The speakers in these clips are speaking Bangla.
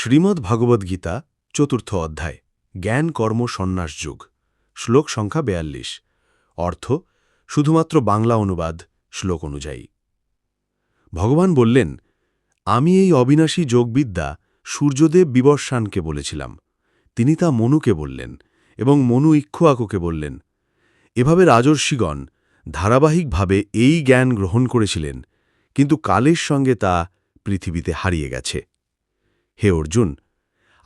শ্রীমদ্ ভগবদ্গীতা চতুর্থ অধ্যায়, জ্ঞান, কর্ম, সন্ন্যাস, যুগ, শ্লোক সংখ্যা বেয়াল্লিশ। অর্থ, শুধুমাত্র বাংলা অনুবাদ, শ্লোক অনুযায়ী। ভগবান বললেন, আমি এই অবিনাশী যোগবিদ্যা সূর্যদেব বিবর্ষানকে বলেছিলাম। তিনি তা মনুকে বললেন এবং মনু ইক্ষুয়াকুকে বললেন। এভাবে রাজর্ষিগণ ধারাবাহিকভাবে এই জ্ঞান গ্রহণ করেছিলেন, কিন্তু কালের সঙ্গে তা পৃথিবীতে হারিয়ে গেছে। হে অর্জুন,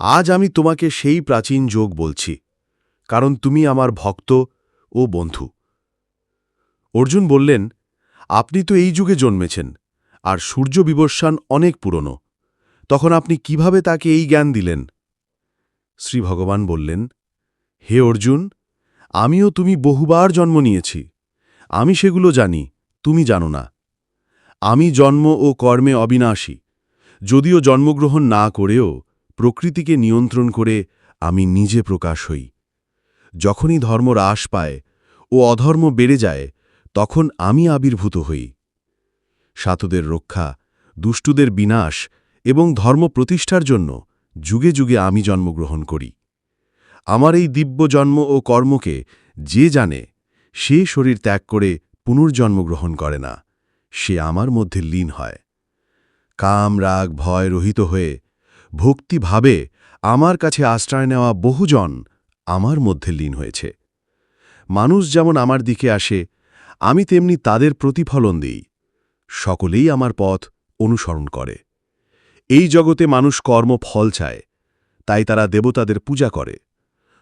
আজ আমি তোমাকে সেই প্রাচীন যোগ বলছি, কারণ তুমি আমার ভক্ত ও বন্ধু। অর্জুন বললেন, আপনি তো এই যুগে জন্মেছেন, আর সূর্য বিবর্ষান অনেক পুরনো, তখন আপনি কীভাবে তাকে এই জ্ঞান দিলেন? শ্রী ভগবান বললেন, হে অর্জুন, আমিও তুমি বহুবার জন্ম নিয়েছি, আমি সেগুলো জানি, তুমি জানো না। আমি জন্ম ও কর্মে অবিনাশী যদিও জন্মগ্রহণ না করেও প্রকৃতিকে নিয়ন্ত্রণ করে আমি নিজে প্রকাশ হই। যখনই ধর্ম হ্রাস পায় ও অধর্ম বেড়ে যায়, তখন আমি আবির্ভূত হই। সাতুদের রক্ষা, দুষ্টুদের বিনাশ এবং ধর্ম প্রতিষ্ঠার জন্য যুগে যুগে আমি জন্মগ্রহণ করি। আমার এই দিব্য জন্ম ও কর্মকে যে জানে, সে শরীর ত্যাগ করে পুনর্জন্মগ্রহণ করে না, সে আমার মধ্যে লীন হয়। কাম রাগ ভয় রহিত হয়ে, ভক্তিভাবে আমার কাছে আশ্রয় নেওয়া বহুজন আমার মধ্যে লীন হয়েছে। মানুষ যেমন আমার দিকে আসে, আমি তেমনি তাদের প্রতিফলন দিই। সকলেই আমার পথ অনুসরণ করে। এই জগতে মানুষ কর্ম ফল চায়, তাই তারা দেবতাদের পূজা করে।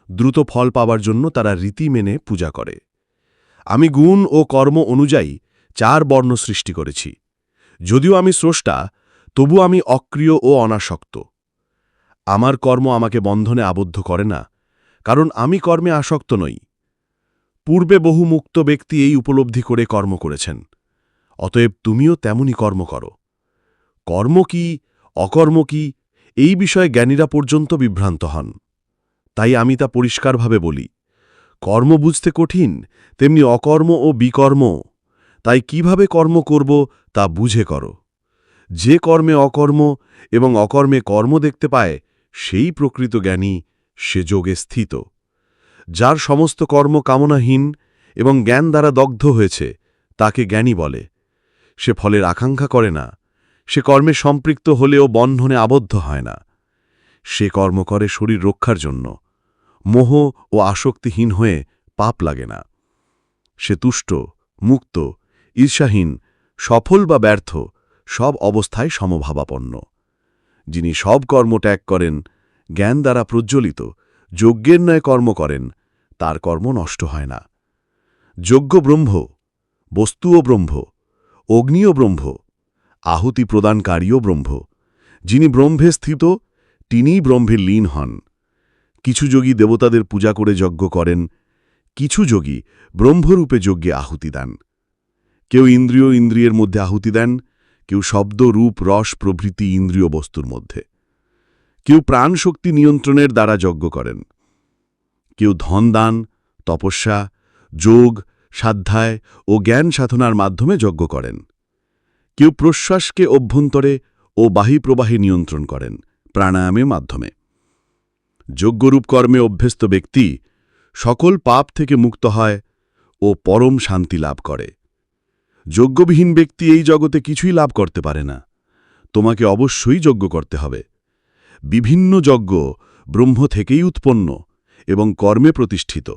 দ্রুত ফল পাবার জন্য তারা রীতি মেনে পূজা করে। আমি গুণ ও কর্ম অনুযায়ী চার বর্ণ সৃষ্টি করেছি। যদিও আমি স্রষ্টা তবু আমি অক্রিয় ও অনাসক্ত। আমার কর্ম আমাকে বন্ধনে আবদ্ধ করে না, কারণ আমি কর্মে আসক্ত নই। পূর্বে বহু মুক্ত ব্যক্তি এই উপলব্ধি করে কর্ম করেছেন, অতএব তুমিও তেমনই কর্ম করো। কর্ম কি, অকর্ম কি, এই বিষয়ে জ্ঞানীরা পর্যন্ত বিভ্রান্ত হন। তাই আমি তা পরিষ্কারভাবে বলি, কর্ম বুঝতে কঠিন, তেমনি অকর্ম ও বিকর্ম, তাই কীভাবে কর্ম করব তা বুঝে করো। যে কর্মে অকর্ম এবং অকর্মে কর্ম দেখতে পায়, সেই প্রকৃত জ্ঞানী সে যোগে স্থিত। যার সমস্ত কর্ম কামনাহীন এবং জ্ঞান দ্বারা দগ্ধ হয়েছে, তাকে জ্ঞানী বলে। সে ফলের আকাঙ্ক্ষা করে না, সে কর্মে সম্পৃক্ত হলেও বন্ধনে আবদ্ধ হয় না। সে কর্ম করে শরীর রক্ষার জন্য, মোহ ও আসক্তিহীন হয়ে পাপ লাগে না। সে তুষ্ট, মুক্ত, ঈর্ষাহীন, সফল বা ব্যর্থ সব অবস্থায় সমভাবাপন্ন। যিনি সব কর্ম ত্যাগ করেন, জ্ঞান দ্বারা প্রজ্বলিত, যজ্ঞের ন্যায় কর্ম করেন, তার কর্ম নষ্ট হয় না। যজ্ঞ ব্রহ্ম, বস্তুও ব্রহ্ম, অগ্নিও ব্রহ্ম, আহুতি প্রদানকারীও ব্রহ্ম। যিনি ব্রহ্মে স্থিত, তিনিই ব্রহ্মে লীন হন। কিছু যোগী দেবতাদের পূজা করে যজ্ঞ করেন, কিছু যোগী ব্রহ্মরূপে যজ্ঞে আহুতি দেন। কেউ ইন্দ্রিয় ইন্দ্রিয়ের মধ্যে আহুতি দেন কেউ শব্দ, রূপ, রস, প্রভৃতি ইন্দ্রিয় বস্তুর মধ্যে। কেউ প্রাণশক্তি নিয়ন্ত্রণের দ্বারা যজ্ঞ করেন। কেউ ধন দান তপস্যা, যোগ, সাধ্যায় ও জ্ঞান সাধনার মাধ্যমে যজ্ঞ করেন। কেউ প্রশ্বাসকে অভ্যন্তরে ও বাহী প্রবাহে নিয়ন্ত্রণ করেন প্রাণায়ামের মাধ্যমে। যজ্ঞরূপ কর্মে অভ্যস্ত ব্যক্তি সকল পাপ থেকে মুক্ত হয় ও পরম শান্তি লাভ করে। যোগ্যবিহীন ব্যক্তি এই জগতে কিছুই লাভ করতে পারে না। তোমাকে অবশ্যই যজ্ঞ করতে হবে। বিভিন্ন যজ্ঞ ব্রহ্ম থেকেই উৎপন্ন এবং কর্মে প্রতিষ্ঠিত।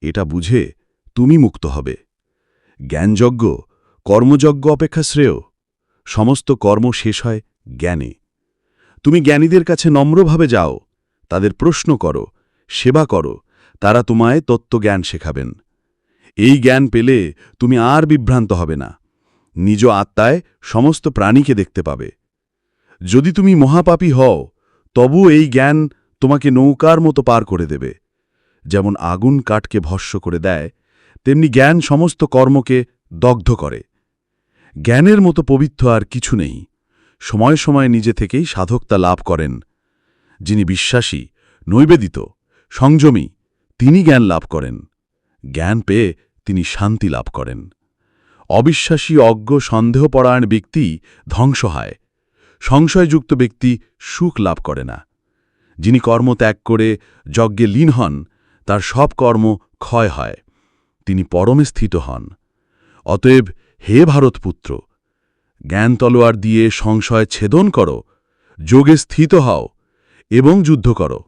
এটা বুঝে তুমি মুক্ত হবে। জ্ঞানযজ্ঞ কর্মযজ্ঞ অপেক্ষা শ্রেয়। সমস্ত কর্ম শেষ হয় জ্ঞানে। তুমি জ্ঞানীদের কাছে নম্রভাবে যাও। তাদের প্রশ্ন করো, সেবা করো। তারা তোমায় তত্ত্বজ্ঞান শেখাবেন। এই জ্ঞান পেলে তুমি আর বিভ্রান্ত হবে না। নিজ আত্মায় সমস্ত প্রাণীকে দেখতে পাবে। যদি তুমি মহাপাপী হও তবু এই জ্ঞান তোমাকে নৌকার মতো পার করে দেবে। যেমন আগুন কাঠকে ভস্য করে দেয়, তেমনি জ্ঞান সমস্ত কর্মকে দগ্ধ করে। জ্ঞানের মতো পবিত্র আর কিছু নেই। সময় সময় নিজে থেকেই সাধকতা লাভ করেন। যিনি বিশ্বাসী, নৈবেদিত, সংযমী, তিনি জ্ঞান লাভ করেন। জ্ঞান পেয়ে তিনি শান্তি লাভ করেন। অবিশ্বাসী অজ্ঞ সন্দেহপরায়ণ ব্যক্তি ধ্বংস হয়। সংশয়যুক্ত ব্যক্তি সুখ লাভ করে না। যিনি কর্ম ত্যাগ করে যজ্ঞে লীন হন, তার সব কর্ম ক্ষয় হয়। তিনি পরমে স্থিত হন। অতএব হে ভারতপুত্র, জ্ঞান তলোয়ার দিয়ে সংশয় ছেদন করো, যোগে স্থিত হও এবং যুদ্ধ করো।